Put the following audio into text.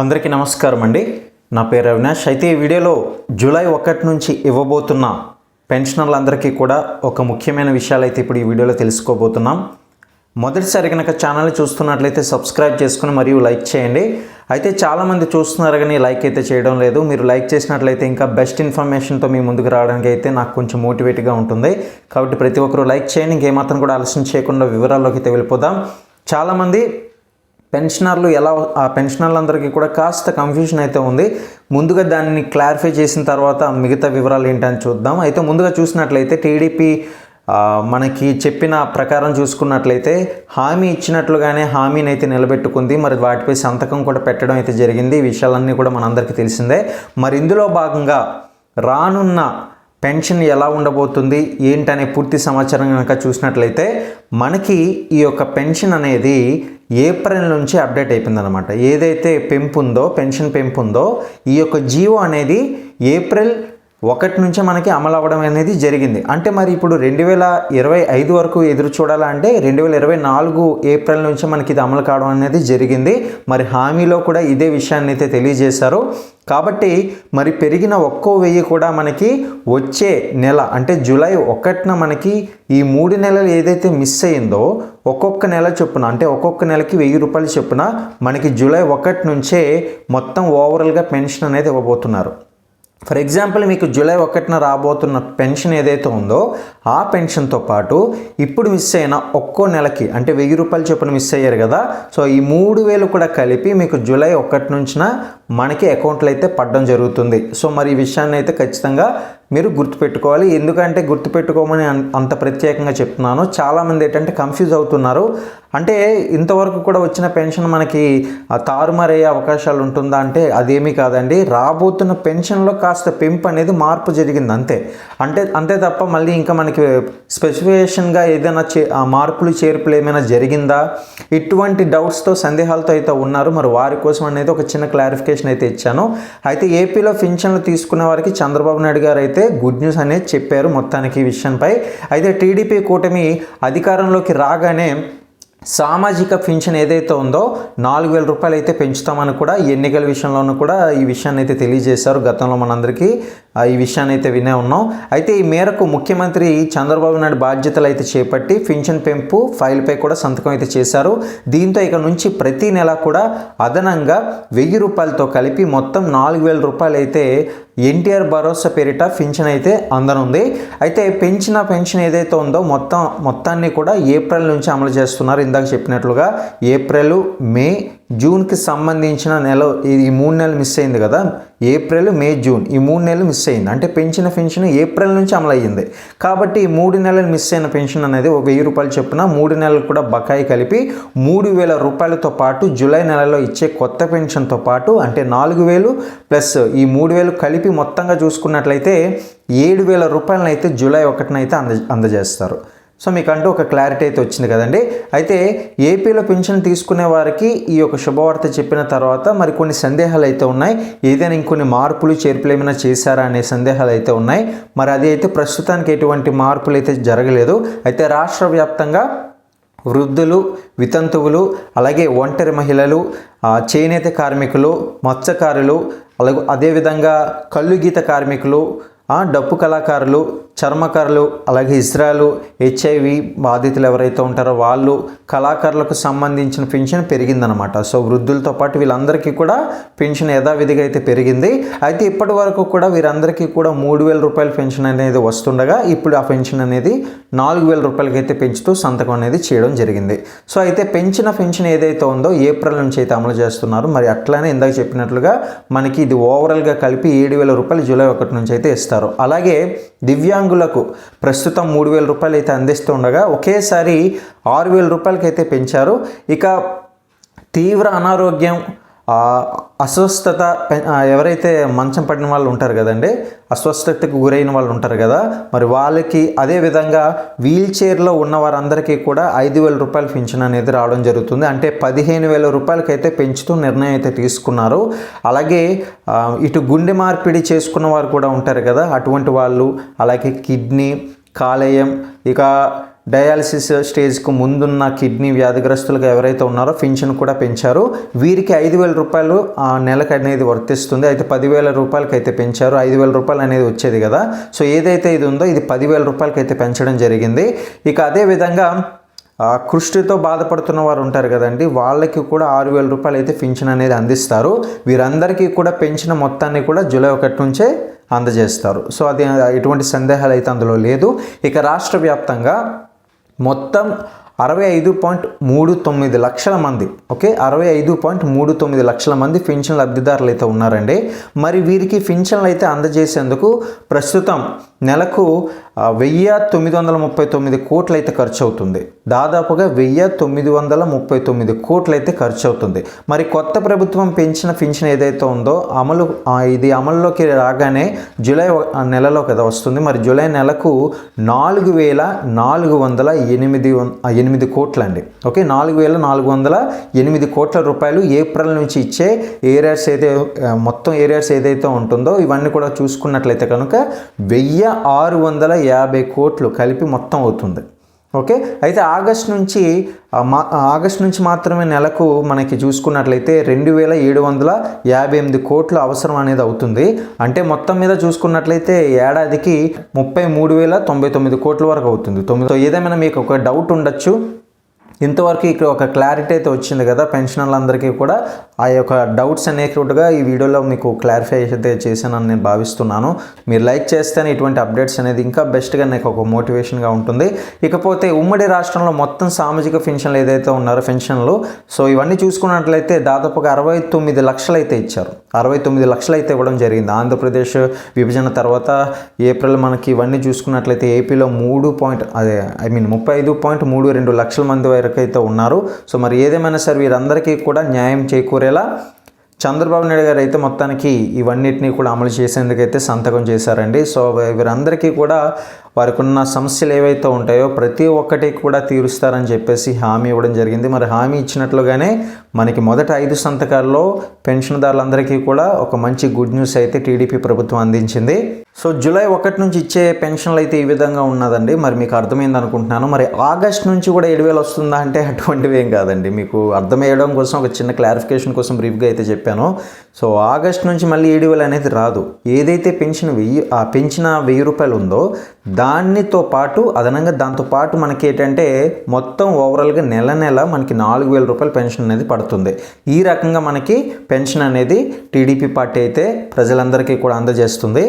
అందరికీ నమస్కారం అండి. నా పేరు అవినాష్. అయితే ఈ వీడియోలో జూలై ఒకటి నుంచి ఇవ్వబోతున్న పెన్షనర్లందరికీ కూడా ఒక ముఖ్యమైన విషయాలు అయితే ఇప్పుడు ఈ వీడియోలో తెలుసుకోబోతున్నాం. మొదటిసారి కనుక ఛానల్ చూస్తున్నట్లయితే సబ్స్క్రైబ్ చేసుకుని మరియు లైక్ చేయండి. అయితే చాలామంది చూస్తున్నారు కానీ లైక్ అయితే చేయడం లేదు. మీరు లైక్ చేసినట్లయితే ఇంకా బెస్ట్ ఇన్ఫర్మేషన్తో మీ ముందుకు రావడానికి అయితే నాకు కొంచెం మోటివేట్గా ఉంటుంది. కాబట్టి ప్రతి ఒక్కరూ లైక్ చేయండి. ఇంకేమాత్రం కూడా ఆలస్యం చేయకుండా వివరాల్లోకి అయితే వెళ్ళిపోదాం. చాలామంది పెన్షనర్లు ఎలా ఆ పెన్షనర్లందరికీ కూడా కాస్త కన్ఫ్యూషన్ అయితే ఉంది. ముందుగా దాన్ని క్లారిఫై చేసిన తర్వాత మిగతా వివరాలు ఏంటని చూద్దాం. అయితే ముందుగా చూసినట్లయితే టీడీపీ మనకి చెప్పిన ప్రకారం చూసుకున్నట్లయితే హామీ ఇచ్చినట్లుగానే హామీని అయితే నిలబెట్టుకుంది. మరి వాటిపై సంతకం కూడా పెట్టడం అయితే జరిగింది. ఈ విషయాలన్నీ కూడా మనందరికీ తెలిసిందే. మరి ఇందులో భాగంగా రానున్న పెన్షన్ ఎలా ఉండబోతుంది ఏంటనే పూర్తి సమాచారం కనుక చూసినట్లయితే మనకి ఈ యొక్క పెన్షన్ అనేది ఏప్రిల్ నుంచి అప్డేట్ అయిపోయిందనమాట ఏదైతే పెంపు ఉందో పెన్షన్ పెంపు ఉందో ఈ యొక్క జీవో అనేది ఏప్రిల్ ఒకటి నుంచే మనకి అమలు అవ్వడం అనేది జరిగింది. అంటే మరి ఇప్పుడు రెండు వేల ఇరవై ఐదు వరకు ఎదురు చూడాలంటే రెండు వేల ఇరవై నాలుగు ఏప్రిల్ నుంచి మనకి ఇది అమలు కావడం అనేది జరిగింది. మరి హామీలో కూడా ఇదే విషయాన్ని అయితే తెలియజేశారు. కాబట్టి మరి పెరిగిన ఒక్కో వెయ్యి కూడా మనకి వచ్చే నెల అంటే జూలై ఒకటిన మనకి ఈ మూడు నెలలు ఏదైతే మిస్ అయిందో ఒక్కొక్క నెల చొప్పున అంటే ఒక్కొక్క నెలకి వెయ్యి రూపాయలు చొప్పున మనకి జూలై ఒకటి నుంచే మొత్తం ఓవరాల్గా పెన్షన్ అనేది ఇవ్వబోతున్నారు. ఫర్ ఎగ్జాంపుల్ మీకు జూలై ఒకటిన రాబోతున్న పెన్షన్ ఏదైతే ఉందో ఆ పెన్షన్తో పాటు ఇప్పుడు మిస్ అయిన ఒక్కో నెలకి అంటే వెయ్యి రూపాయలు చొప్పున మిస్ అయ్యారు కదా సో ఈ మూడు వేలు కూడా కలిపి మీకు జూలై ఒకటి నుంచిన మనకి అకౌంట్లో అయితే పడడం జరుగుతుంది. సో మరి ఈ విషయాన్ని అయితే ఖచ్చితంగా మీరు గుర్తుపెట్టుకోవాలి. ఎందుకంటే గుర్తుపెట్టుకోమని అంత ప్రత్యేకంగా చెప్తున్నాను. చాలామంది ఏంటంటే కన్ఫ్యూజ్ అవుతున్నారు. అంటే ఇంతవరకు కూడా వచ్చిన పెన్షన్ మనకి తారుమారయ్యే అవకాశాలు ఉంటుందా అంటే అదేమీ కాదండి. రాబోతున్న పెన్షన్లో కాస్త పెంపు అనేది మార్పు జరిగింది అంతే. అంటే అంతే తప్ప మళ్ళీ ఇంకా మనకి స్పెసిఫికేషన్గా ఏదైనా చే ఆ మార్పులు చేర్పులు ఏమైనా జరిగిందా? ఇటువంటి డౌట్స్తో సందేహాలతో అయితే ఉన్నారు. మరి వారి కోసం అనేది ఒక చిన్న క్లారిఫికేషన్ అయితే ఇచ్చాను. అయితే ఏపీలో పింఛన్లు తీసుకున్న వారికి చంద్రబాబు నాయుడు గారు అయితే గుడ్ న్యూస్ అనేది చెప్పారు మొత్తానికి ఈ విషయంపై. అయితే టీడీపీ కూటమి అధికారంలోకి రాగానే సామాజిక పింఛన్ ఏదైతే ఉందో నాలుగు వేల రూపాయలు అయితే పెంచుతామని కూడా ఈ ఎన్నికల విషయంలోనూ కూడా ఈ విషయాన్ని అయితే తెలియజేశారు గతంలో మనందరికీ. ఈ విషయాన్ని అయితే వినే ఉన్నాం. అయితే ఈ మేరకు ముఖ్యమంత్రి చంద్రబాబు నాయుడు బాధ్యతలు అయితే చేపట్టి పింఛన్ పెంపు ఫైల్పై కూడా సంతకం అయితే చేశారు. దీంతో ఇక నుంచి ప్రతి నెల కూడా అదనంగా వెయ్యి రూపాయలతో కలిపి మొత్తం నాలుగు వేల రూపాయలు అయితే ఎన్టీఆర్ భరోసా పేరిట పెన్షన్ అయితే అందనుంది. అయితే పెంచిన పెన్షన్ ఏదైతే ఉందో మొత్తం మొత్తాన్ని కూడా ఏప్రిల్ నుంచి అమలు చేస్తున్నారు. ఇందాక చెప్పినట్లుగా ఏప్రిల్ మే జూన్కి సంబంధించిన నెల ఈ మూడు నెలలు మిస్ అయింది కదా? April May June. ఈ మూడు నెలలు మిస్ అయింది. అంటే పెంచిన పెన్షన్ ఏప్రిల్ నుంచి అమలు అయ్యింది. కాబట్టి ఈ మూడు నెలలు మిస్ అయిన పెన్షన్ అనేది ఒక వెయ్యి రూపాయలు చొప్పున మూడు నెలలు కూడా బకాయి కలిపి మూడు వేల రూపాయలతో పాటు జూలై నెలలో ఇచ్చే కొత్త పెన్షన్తో పాటు అంటే నాలుగు వేలు ప్లస్ ఈ మూడు వేలు కలిపి మొత్తంగా చూసుకున్నట్లయితే ఏడు వేల రూపాయలను అయితే జూలై ఒకటినైతే అంద అందజేస్తారు. సో మీకంటూ ఒక క్లారిటీ అయితే వచ్చింది కదండి. అయితే ఏపీలో పెన్షన్ తీసుకునే వారికి ఈ యొక్క శుభవార్త చెప్పిన తర్వాత మరి కొన్ని సందేహాలు అయితే ఉన్నాయి. ఏదైనా ఇంకొన్ని మార్పులు చేర్పులు ఏమైనా చేశారా అనే సందేహాలు అయితే ఉన్నాయి. మరి అది అయితే ప్రస్తుతానికి ఎటువంటి మార్పులు అయితే జరగలేదు. అయితే రాష్ట్ర వ్యాప్తంగా వృద్ధులు వితంతువులు అలాగే ఒంటరి మహిళలు చేనేత కార్మికులు మత్స్యకారులు అలాగే అదేవిధంగా కళ్ళు గీత కార్మికులు ఆ, డప్పు కళాకారులు చర్మకారులు అలాగే ఇజ్రాయలు హెచ్ఐవి బాధితులు ఎవరైతే ఉంటారో వాళ్ళు కళాకారులకు సంబంధించిన పెన్షన్ పెరిగిందనమాట సో వృద్ధులతో పాటు వీళ్ళందరికీ కూడా పెన్షన్ యథావిధిగా అయితే పెరిగింది. అయితే ఇప్పటి వరకు కూడా వీరందరికీ కూడా మూడు వేల రూపాయల పెన్షన్ అనేది వస్తుండగా ఇప్పుడు ఆ పెన్షన్ అనేది నాలుగు వేల రూపాయలకి అయితే పెంచుతూ సంతకం అనేది చేయడం జరిగింది. సో అయితే పెంచిన పెన్షన్ ఏదైతే ఉందో ఏప్రిల్ నుంచి అయితే అమలు చేస్తున్నారు. మరి అట్లానే ఇందాక చెప్పినట్లుగా మనకి ఇది ఓవరాల్గా కలిపి ఏడు వేల రూపాయలు జూలై ఒకటి నుంచి అయితే ఇస్తారు. అలాగే దివ్యాంగులకు ప్రస్తుతం మూడు వేల రూపాయలు అయితే అందిస్తుండగా ఒకేసారి ఆరు వేల రూపాయలకైతే పెంచారు. ఇక తీవ్ర అనారోగ్యం అస్వస్థత పె- ఎవరైతే మంచం పడిన వాళ్ళు ఉంటారు కదండి అస్వస్థతకు గురైన వాళ్ళు ఉంటారు కదా మరి వాళ్ళకి అదే విధంగా వీల్ చైర్లో ఉన్న వారందరికీ కూడా ఐదు వేల రూపాయలు పెన్షన్ అనేది రావడం జరుగుతుంది. అంటే పదిహేను వేల రూపాయలకైతే పెంచుతూ నిర్ణయం అయితే తీసుకున్నారు. అలాగే ఇటు గుండె మార్పిడి చేసుకున్న వారు కూడా ఉంటారు కదా అటువంటి వాళ్ళు అలాగే కిడ్నీ కాలేయం ఇక డయాలసిస్ స్టేజ్కు ముందున్న కిడ్నీ వ్యాధిగ్రస్తులకు ఎవరైతే ఉన్నారో పెన్షన్ కూడా పెంచారు. వీరికి ఐదు వేల రూపాయలు ఆ నెలకు అనేది వర్తిస్తుంది. అయితే పదివేల రూపాయలకి అయితే పెంచారు. ఐదు వేల రూపాయలు అనేది వచ్చేది కదా. సో ఏదైతే ఇది ఉందో ఇది పదివేల రూపాయలకి అయితే పెంచడం జరిగింది. ఇక అదే విధంగా కృష్టితో బాధపడుతున్న వారు ఉంటారు కదండి. వాళ్ళకి కూడా ఆరు వేల రూపాయలు అయితే పెన్షన్ అనేది అందిస్తారు. వీరందరికీ కూడా పెంచిన మొత్తాన్ని కూడా జూలై ఒకటి నుంచే అందజేస్తారు. సో అది ఎటువంటి సందేహాలు అయితే అందులో లేదు. ఇక రాష్ట్ర వ్యాప్తంగా మొత్తం అరవై ఐదు పాయింట్ మూడు తొమ్మిది లక్షల మంది ఓకే? అరవై ఐదు పాయింట్ మూడు తొమ్మిది లక్షల మంది పెన్షన్ లబ్ధిదారులు అయితే ఉన్నారండి. మరి వీరికి పెన్షన్లు అయితే అందజేసేందుకు ప్రస్తుతం నెలకు వెయ్యి తొమ్మిది వందల ముప్పై తొమ్మిది కోట్లు అయితే ఖర్చు అవుతుంది దాదాపుగా వెయ్యి తొమ్మిది వందల ముప్పై తొమ్మిది కోట్లు అయితే ఖర్చు అవుతుంది మరి కొత్త ప్రభుత్వం పెంచిన పెన్షన్ ఏదైతే ఉందో అమలు ఇది అమల్లోకి రాగానే జూలై నెలలో కదా వస్తుంది. మరి జూలై నెలకు నాలుగు వేల నాలుగు వందల ఎనిమిది వం- ఎనిమిది కోట్లు అండి ఓకే నాలుగు వేల నాలుగు వందల ఎనిమిది కోట్ల రూపాయలు ఏప్రిల్ నుంచి ఇచ్చే ఏరియాస్ ఏదైతే మొత్తం ఏరియాస్ ఏదైతే ఉంటుందో ఇవన్నీ కూడా చూసుకున్నట్లయితే కనుక వెయ్యి ఆరు వందల యాభై కోట్లు కలిపి మొత్తం అవుతుంది. ఓకే? అయితే ఆగస్ట్ నుంచి మా ఆగస్ట్ నుంచి మాత్రమే నెలకు మనకి చూసుకున్నట్లయితే రెండు వేల ఏడు వందల యాభై ఎనిమిది కోట్లు అవసరం అనేది అవుతుంది. అంటే మొత్తం మీద చూసుకున్నట్లయితే ఏడాదికి ముప్పై మూడు వేల తొంభై తొమ్మిది కోట్ల వరకు అవుతుంది. తొమ్మిది ఏదైనా ఏదేమైనా మీకు ఒక డౌట్ ఉండొచ్చు. ఇంతవరకు ఇక్కడ ఒక క్లారిటీ అయితే వచ్చింది కదా పెన్షనర్లందరికీ కూడా. ఆ యొక్క డౌట్స్ అనేటిగా ఈ వీడియోలో మీకు క్లారిఫై అయితే చేశానని నేను భావిస్తున్నాను. మీరు లైక్ చేస్తేనే ఇటువంటి అప్డేట్స్ అనేది ఇంకా బెస్ట్గా నాకు ఒక మోటివేషన్గా ఉంటుంది. ఇకపోతే ఉమ్మడి రాష్ట్రంలో మొత్తం సామాజిక పెన్షన్లు ఏదైతే ఉన్నారో పెన్షన్లు సో ఇవన్నీ చూసుకున్నట్లయితే దాదాపుగా అరవై తొమ్మిది లక్షలు అయితే ఇచ్చారు. అరవై తొమ్మిది లక్షలు అయితే ఇవ్వడం జరిగింది. ఆంధ్రప్రదేశ్ విభజన తర్వాత ఏప్రిల్ మనకి ఇవన్నీ చూసుకున్నట్లయితే ఏపీలో మూడు పాయింట్ అదే ఐ మీన్ ముప్పై ఐదు పాయింట్ మూడు రెండు లక్షల మంది వరకు అయితే ఉన్నారు. సో మరి ఏదేమైనా సరే వీరందరికీ కూడా న్యాయం చేకూరేలా చంద్రబాబు నాయుడు గారు అయితే మొత్తానికి ఇవన్నిటిని కూడా అమలు చేసేందుకైతే సంతకం చేశారండి. సో వీరందరికీ కూడా వారికి ఉన్న సమస్యలు ఏవైతే ఉంటాయో ప్రతి ఒక్కటి కూడా తీరుస్తారని చెప్పేసి హామీ ఇవ్వడం జరిగింది. మరి హామీ ఇచ్చినట్లుగానే మనకి మొదట ఐదు సంతకాల్లో పెన్షన్దారులందరికీ కూడా ఒక మంచి గుడ్ న్యూస్ అయితే టీడీపీ ప్రభుత్వం అందించింది. సో జూలై ఒకటి నుంచి ఇచ్చే పెన్షన్లు అయితే ఈ విధంగా ఉన్నదండి. మరి మీకు అర్థమైంది అనుకుంటున్నాను. మరి ఆగస్ట్ నుంచి కూడా ఏడు వేలు వస్తుందా అంటే అటువంటివి ఏం కాదండి. మీకు అర్థమయ్యడం కోసం ఒక చిన్న క్లారిఫికేషన్ కోసం బ్రీఫ్గా అయితే చెప్పాను. సో ఆగస్ట్ నుంచి మళ్ళీ ఏడు వేలు అనేది రాదు. ఏదైతే పెన్షన్ వెయ్యి ఆ పెంచిన వెయ్యి రూపాయలు ఉందో దానితో పాటు అదనంగా దాంతో పాటు మనకి ఏంటంటే మొత్తం ఓవరాల్గా నెల నెల మనకి నాలుగు వేల రూపాయల పెన్షన్ అనేది పడుతుంది. ఈ రకంగా మనకి పెన్షన్ అనేది టీడీపీ పార్టీ అయితే ప్రజలందరికీ కూడా అందజేస్తుంది.